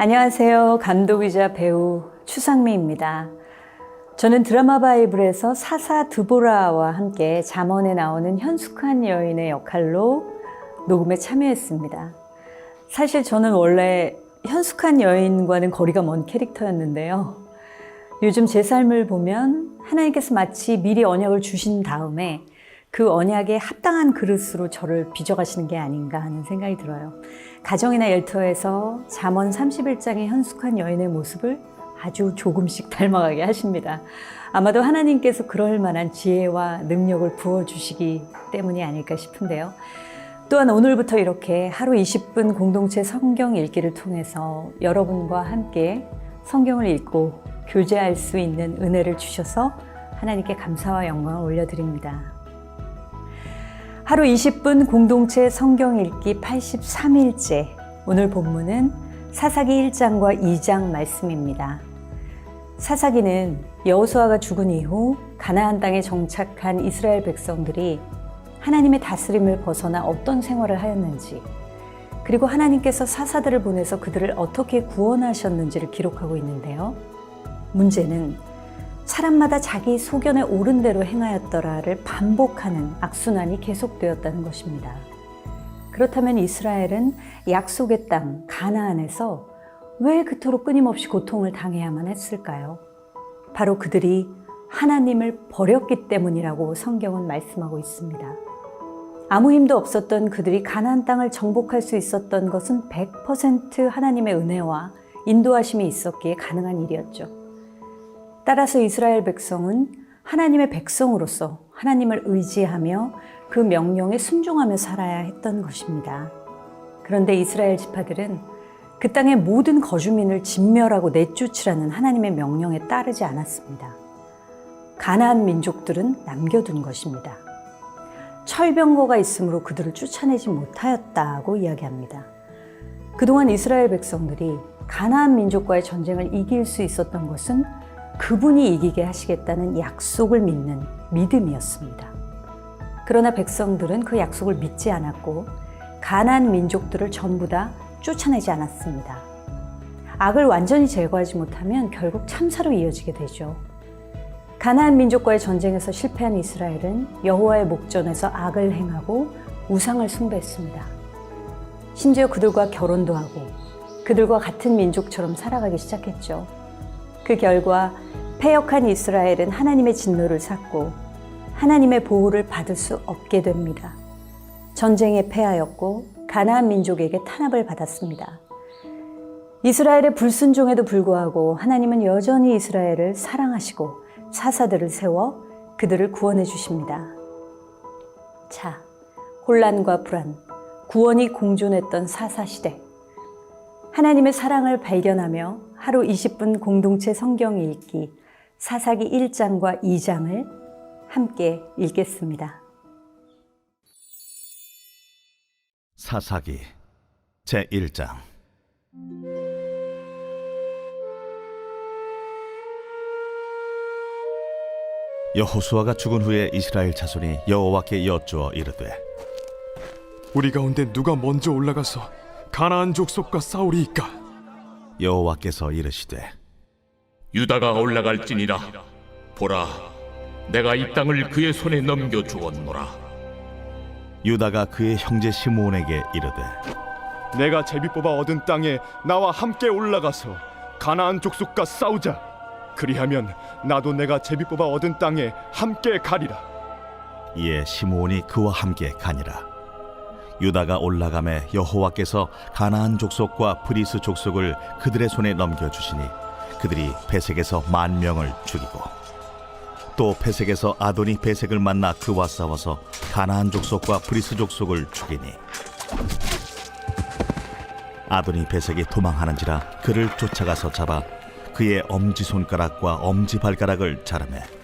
안녕하세요. 감독이자 배우 추상미입니다. 저는 드라마 바이블에서 사사 드보라와 함께 잠언에 나오는 현숙한 여인의 역할로 녹음에 참여했습니다. 사실 저는 원래 현숙한 여인과는 거리가 먼 캐릭터였는데요. 요즘 제 삶을 보면 하나님께서 마치 미리 언약을 주신 다음에 그 언약에 합당한 그릇으로 저를 빚어가시는 게 아닌가 하는 생각이 들어요. 가정이나 일터에서 잠언 31장의 현숙한 여인의 모습을 아주 조금씩 닮아가게 하십니다. 아마도 하나님께서 그럴 만한 지혜와 능력을 부어주시기 때문이 아닐까 싶은데요. 또한 오늘부터 이렇게 하루 20분 공동체 성경 읽기를 통해서 여러분과 함께 성경을 읽고 교제할 수 있는 은혜를 주셔서 하나님께 감사와 영광을 올려드립니다. 하루 20분 공동체 성경 읽기 83일째 오늘 본문은 사사기 1장과 2장 말씀입니다. 사사기는 여호수아가 죽은 이후 가나안 땅에 정착한 이스라엘 백성들이 하나님의 다스림을 벗어나 어떤 생활을 하였는지 그리고 하나님께서 사사들을 보내서 그들을 어떻게 구원하셨는지를 기록하고 있는데요. 문제는 사람마다 자기 소견에 옳은 대로 행하였더라를 반복하는 악순환이 계속되었다는 것입니다. 그렇다면 이스라엘은 약속의 땅 가나안에서 왜 그토록 끊임없이 고통을 당해야만 했을까요? 바로 그들이 하나님을 버렸기 때문이라고 성경은 말씀하고 있습니다. 아무 힘도 없었던 그들이 가나안 땅을 정복할 수 있었던 것은 100% 하나님의 은혜와 인도하심이 있었기에 가능한 일이었죠. 따라서 이스라엘 백성은 하나님의 백성으로서 하나님을 의지하며 그 명령에 순종하며 살아야 했던 것입니다. 그런데 이스라엘 지파들은 그 땅의 모든 거주민을 진멸하고 내쫓으라는 하나님의 명령에 따르지 않았습니다. 가나안 민족들은 남겨둔 것입니다. 철병거가 있으므로 그들을 쫓아내지 못하였다고 이야기합니다. 그동안 이스라엘 백성들이 가나안 민족과의 전쟁을 이길 수 있었던 것은 그분이 이기게 하시겠다는 약속을 믿는 믿음이었습니다. 그러나 백성들은 그 약속을 믿지 않았고 가나안 민족들을 전부 다 쫓아내지 않았습니다. 악을 완전히 제거하지 못하면 결국 참사로 이어지게 되죠. 가나안 민족과의 전쟁에서 실패한 이스라엘은 여호와의 목전에서 악을 행하고 우상을 숭배했습니다. 심지어 그들과 결혼도 하고 그들과 같은 민족처럼 살아가기 시작했죠. 그 결과 패역한 이스라엘은 하나님의 진노를 샀고 하나님의 보호를 받을 수 없게 됩니다. 전쟁에 패하였고 가나안 민족에게 탄압을 받았습니다. 이스라엘의 불순종에도 불구하고 하나님은 여전히 이스라엘을 사랑하시고 사사들을 세워 그들을 구원해 주십니다. 자, 혼란과 불안, 구원이 공존했던 사사 시대. 하나님의 사랑을 발견하며 하루 20분 공동체 성경 읽기 사사기 1장과 2장을 함께 읽겠습니다. 사사기 제1장 여호수아가 죽은 후에 이스라엘 자손이 여호와께 여쭈어 이르되 우리 가운데 누가 먼저 올라가서 가나안 족속과 싸우리이까? 여호와께서 이르시되 유다가 올라갈지니라 보라 내가 이 땅을 그의 손에 넘겨 주었노라 유다가 그의 형제 시므온에게 이르되 내가 제비 뽑아 얻은 땅에 나와 함께 올라가서 가나안 족속과 싸우자. 그리하면 나도 내가 제비 뽑아 얻은 땅에 함께 가리라. 이에 시므온이 그와 함께 가니라 유다가 올라가매 여호와께서 가나안 족속과 브리스 족속을 그들의 손에 넘겨 주시니 그들이 베색에서 만 명을 죽이고 또 베색에서 아도니 베색을 만나 그와 싸워서 가나안 족속과 브리스 족속을 죽이니 아도니 베색이 도망하는지라 그를 쫓아가서 잡아 그의 엄지 손가락과 엄지 발가락을 자르매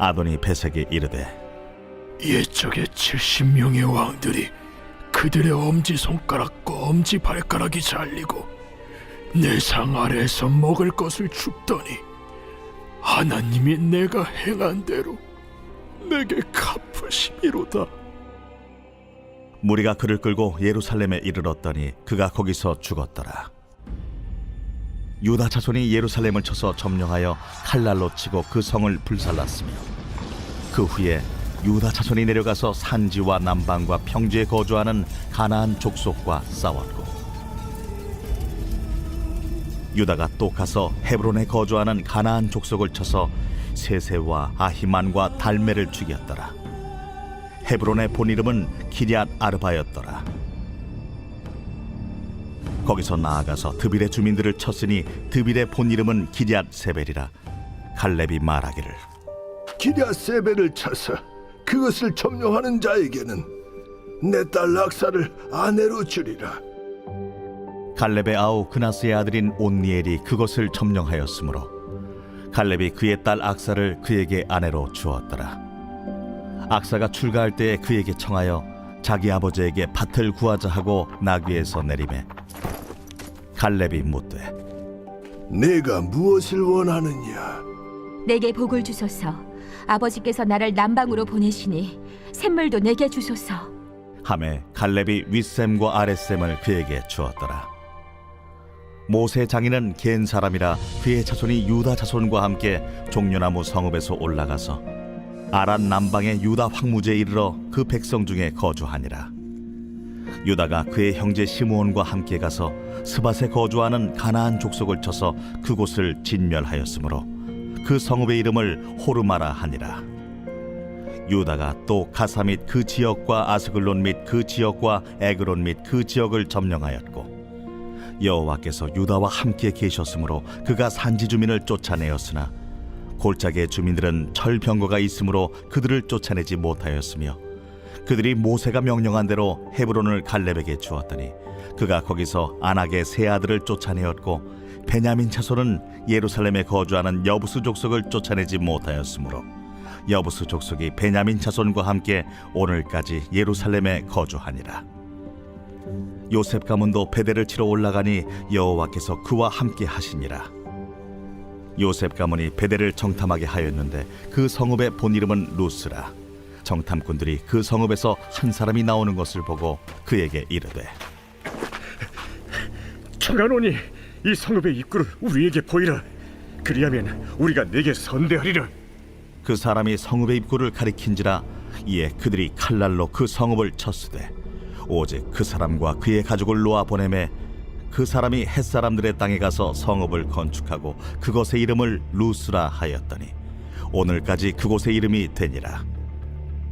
아도니 베색이 이르되 옛적의 70명의 왕들이 그들의 엄지 손가락과 엄지 발가락이 잘리고 내 상 아래에서 먹을 것을 줍더니 하나님이 내가 행한 대로 내게 갚으심이로다. 무리가 그를 끌고 예루살렘에 이르렀더니 그가 거기서 죽었더라. 유다 자손이 예루살렘을 쳐서 점령하여 칼날로 치고 그 성을 불살랐으며 그 후에 유다 자손이 내려가서 산지와 남방과 평지에 거주하는 가나안 족속과 싸웠고 유다가 또 가서 헤브론에 거주하는 가나안 족속을 쳐서 세세와 아히만과 달메를 죽였더라. 헤브론의 본 이름은 기리앗 아르바였더라. 거기서 나아가서 드빌의 주민들을 쳤으니 드빌의 본 이름은 기리앗 세벨이라 갈렙이 말하기를 기랴세벨을 쳐서 그것을 점령하는 자에게는 내 딸 락사를 아내로 주리라. 갈렙의 아우 그나스의 아들인 온니엘이 그것을 점령하였으므로 갈렙이 그의 딸 악사를 그에게 아내로 주었더라. 악사가 출가할 때에 그에게 청하여 자기 아버지에게 밭을 구하자 하고 나귀에서 내림에 갈렙이 묻되 내가 무엇을 원하느냐? 내게 복을 주소서. 아버지께서 나를 남방으로 보내시니 샘물도 내게 주소서. 함에 갈렙이 윗샘과 아랫샘을 그에게 주었더라. 모세 장인은 겐 사람이라 그의 자손이 유다 자손과 함께 종려나무 성읍에서 올라가서 아란 남방의 유다 황무지에 이르러 그 백성 중에 거주하니라. 유다가 그의 형제 시므온과 함께 가서 스밧에 거주하는 가나안 족속을 쳐서 그곳을 진멸하였으므로 그 성읍의 이름을 호르마라 하니라. 유다가 또 가사 및 그 지역과 아스글론 및 그 지역과 에그론 및 그 지역을 점령하였고 여호와께서 유다와 함께 계셨으므로 그가 산지 주민을 쫓아내었으나 골짜기의 주민들은 철병거가 있으므로 그들을 쫓아내지 못하였으며 그들이 모세가 명령한 대로 헤브론을 갈렙에게 주었더니 그가 거기서 안악의 세 아들을 쫓아내었고 베냐민 자손은 예루살렘에 거주하는 여부스 족속을 쫓아내지 못하였으므로 여부스 족속이 베냐민 자손과 함께 오늘까지 예루살렘에 거주하니라. 요셉 가문도 베델을 치러 올라가니 여호와께서 그와 함께 하시니라. 요셉 가문이 베델을 정탐하게 하였는데 그 성읍의 본 이름은 루스라. 정탐꾼들이 그 성읍에서 한 사람이 나오는 것을 보고 그에게 이르되 청하노니 이 성읍의 입구를 우리에게 보이라. 그리하면 우리가 내게 선대하리라. 그 사람이 성읍의 입구를 가리킨지라 이에 그들이 칼날로 그 성읍을 쳤으되 오직 그 사람과 그의 가족을 놓아 보내매 그 사람이 햇사람들의 땅에 가서 성읍을 건축하고 그것의 이름을 루스라 하였더니 오늘까지 그곳의 이름이 되니라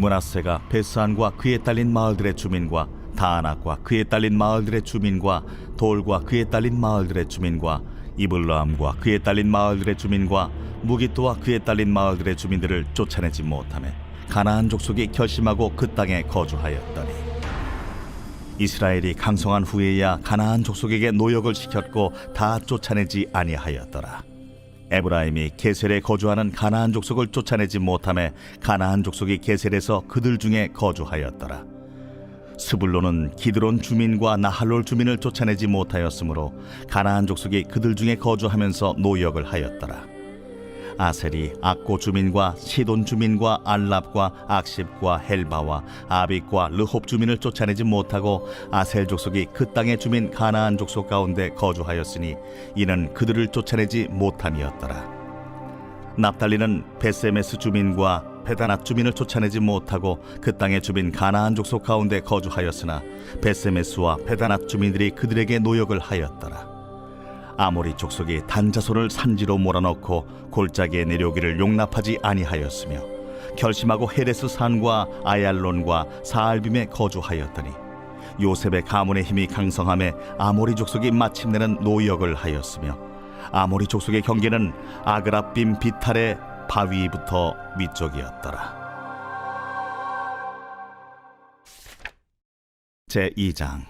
문하세가 베스안과 그에 딸린 마을들의 주민과 다안악과 그에 딸린 마을들의 주민과 돌과 그에 딸린 마을들의 주민과 이블라함과 그에 딸린 마을들의 주민과 무기토와 그에 딸린 마을들의 주민들을 쫓아내지 못하며 가나안 족속이 결심하고 그 땅에 거주하였더니 이스라엘이 강성한 후에야 가나안 족속에게 노역을 시켰고 다 쫓아내지 아니하였더라. 에브라임이 게셀에 거주하는 가나안 족속을 쫓아내지 못하며 가나안 족속이 게셀에서 그들 중에 거주하였더라. 스불론은 기드론 주민과 나할롤 주민을 쫓아내지 못하였으므로 가나안 족속이 그들 중에 거주하면서 노역을 하였더라. 아셀이 악고 주민과 시돈 주민과 알랍과 악십과 헬바와 아빅과 르홉 주민을 쫓아내지 못하고 아셀 족속이 그 땅의 주민 가나안 족속 가운데 거주하였으니 이는 그들을 쫓아내지 못함이었더라. 납달리는 베세메스 주민과 베다낫 주민을 쫓아내지 못하고 그 땅의 주민 가나안 족속 가운데 거주하였으나 베세메스와 베다낫 주민들이 그들에게 노역을 하였더라. 아모리 족속이 단자손을 산지로 몰아넣고 골짜기에 내려오기를 용납하지 아니하였으며 결심하고 헤레스 산과 아얄론과 사알빔에 거주하였더니 요셉의 가문의 힘이 강성함에 아모리 족속이 마침내는 노역을 하였으며 아모리 족속의 경계는 아그라빔 비탈의 바위부터 위쪽이었더라. 제 2장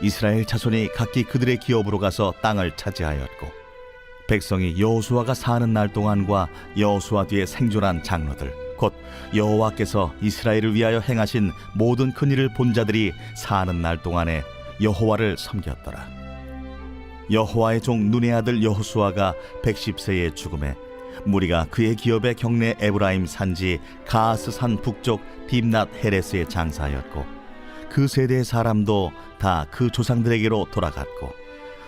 이스라엘 자손이 각기 그들의 기업으로 가서 땅을 차지하였고 백성이 여호수아가 사는 날 동안과 여호수아 뒤에 생존한 장로들 곧 여호와께서 이스라엘을 위하여 행하신 모든 큰 일을 본 자들이 사는 날 동안에 여호와를 섬겼더라. 여호와의 종 눈의 아들 여호수아가 110세에 죽음에 무리가 그의 기업의 경내 에브라임 산지 가스 산 북쪽 딥낫 헤레스에 장사하였고 그 세대의 사람도 다 그 조상들에게로 돌아갔고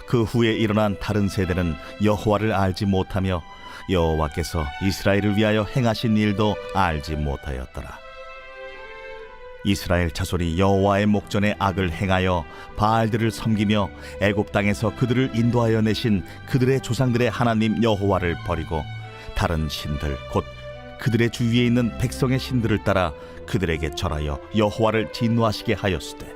그 후에 일어난 다른 세대는 여호와를 알지 못하며 여호와께서 이스라엘을 위하여 행하신 일도 알지 못하였더라. 이스라엘 자손이 여호와의 목전에 악을 행하여 바알들을 섬기며 애굽 땅에서 그들을 인도하여 내신 그들의 조상들의 하나님 여호와를 버리고 다른 신들 곧 그들의 주위에 있는 백성의 신들을 따라 그들에게 절하여 여호와를 진노하시게 하였으되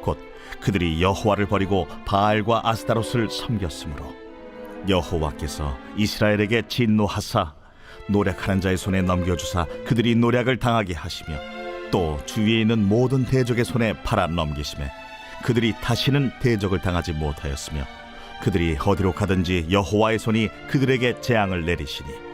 곧 그들이 여호와를 버리고 바알과 아스타롯을 섬겼으므로 여호와께서 이스라엘에게 진노하사 노력하는 자의 손에 넘겨주사 그들이 노력을 당하게 하시며 또 주위에 있는 모든 대적의 손에 팔아 넘기심에 그들이 다시는 대적을 당하지 못하였으며 그들이 어디로 가든지 여호와의 손이 그들에게 재앙을 내리시니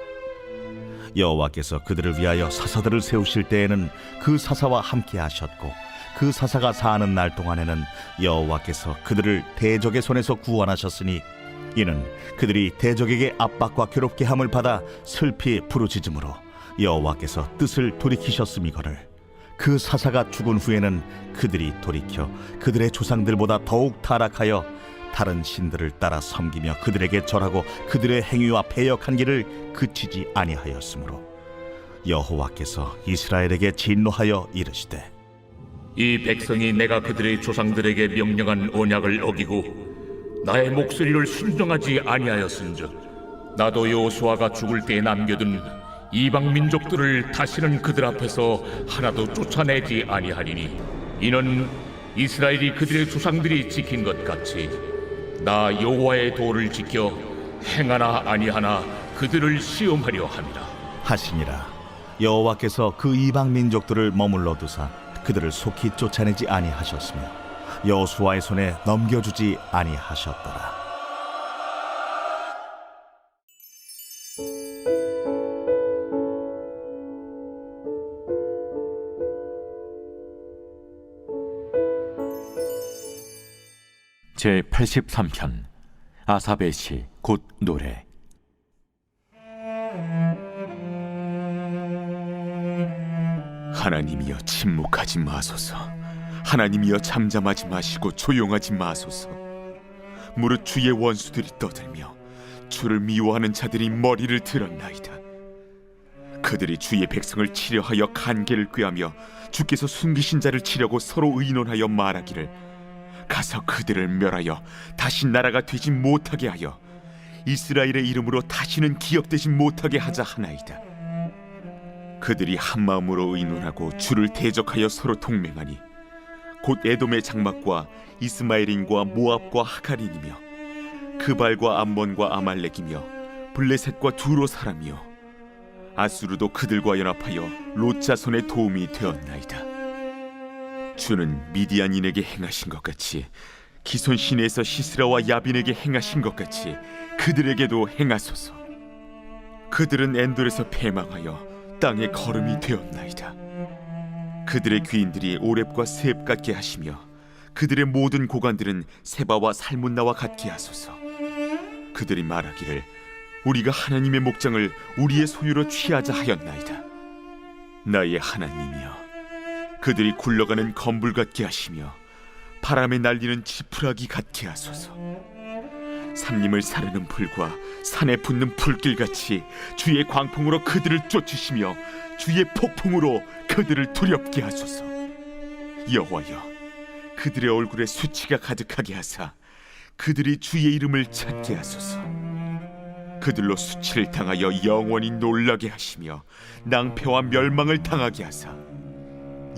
여호와께서 그들을 위하여 사사들을 세우실 때에는 그 사사와 함께 하셨고 그 사사가 사는 날 동안에는 여호와께서 그들을 대적의 손에서 구원하셨으니 이는 그들이 대적에게 압박과 괴롭게 함을 받아 슬피 부르짖음으로 여호와께서 뜻을 돌이키셨음이거늘 그 사사가 죽은 후에는 그들이 돌이켜 그들의 조상들보다 더욱 타락하여 다른 신들을 따라 섬기며 그들에게 절하고 그들의 행위와 배역한 길을 그치지 아니하였으므로 여호와께서 이스라엘에게 진노하여 이르시되 이 백성이 내가 그들의 조상들에게 명령한 언약을 어기고 나의 목소리를 순종하지 아니하였은즉 나도 여호수아가 죽을 때에 남겨둔 이방 민족들을 다시는 그들 앞에서 하나도 쫓아내지 아니하리니 이는 이스라엘이 그들의 조상들이 지킨 것 같이 나 여호와의 도를 지켜 행하나 아니하나 그들을 시험하려 함이라 하시니라. 여호와께서 그 이방 민족들을 머물러 두사 그들을 속히 쫓아내지 아니하셨으며 여호수아의 손에 넘겨주지 아니하셨더라 제 83편 아사베 시곧 노래 하나님이여 침묵하지 마소서. 하나님이여 잠잠하지 마시고 조용하지 마소서. 무릇 주의 원수들이 떠들며 주를 미워하는 자들이 머리를 들었나이다. 그들이 주의 백성을 치려하여 간계를 꾀하며 주께서 숨기신 자를 치려고 서로 의논하여 말하기를 가서 그들을 멸하여 다시 나라가 되지 못하게 하여 이스라엘의 이름으로 다시는 기억되지 못하게 하자 하나이다. 그들이 한 마음으로 의논하고 주를 대적하여 서로 동맹하니 곧 에돔의 장막과 이스마엘인과 모압과 하갈인이며 그발과 암몬과 아말렉이며 블레셋과 두로 사람이요 아수르도 그들과 연합하여 롯 자손의 도움이 되었나이다. 주는 미디안인에게 행하신 것 같이 기손 시내에서 시스라와 야빈에게 행하신 것 같이 그들에게도 행하소서. 그들은 엔돌에서 패망하여 땅의 걸음이 되었나이다. 그들의 귀인들이 오렙과 스앱 같게 하시며 그들의 모든 고관들은 세바와 살문나와 같게 하소서 그들이 말하기를 우리가 하나님의 목장을 우리의 소유로 취하자 하였나이다 나의 하나님이여 그들이 굴러가는 건불 같게 하시며 바람에 날리는 지푸라기 같게 하소서. 삼림을 사르는 불과 산에 붙는 불길 같이 주의 광풍으로 그들을 쫓으시며 주의 폭풍으로 그들을 두렵게 하소서. 여호와여 그들의 얼굴에 수치가 가득하게 하사 그들이 주의 이름을 찾게 하소서. 그들로 수치를 당하여 영원히 놀라게 하시며 낭패와 멸망을 당하게 하사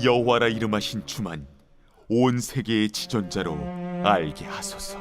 여호와라 이름하신 주만 온 세계의 지존자로 알게 하소서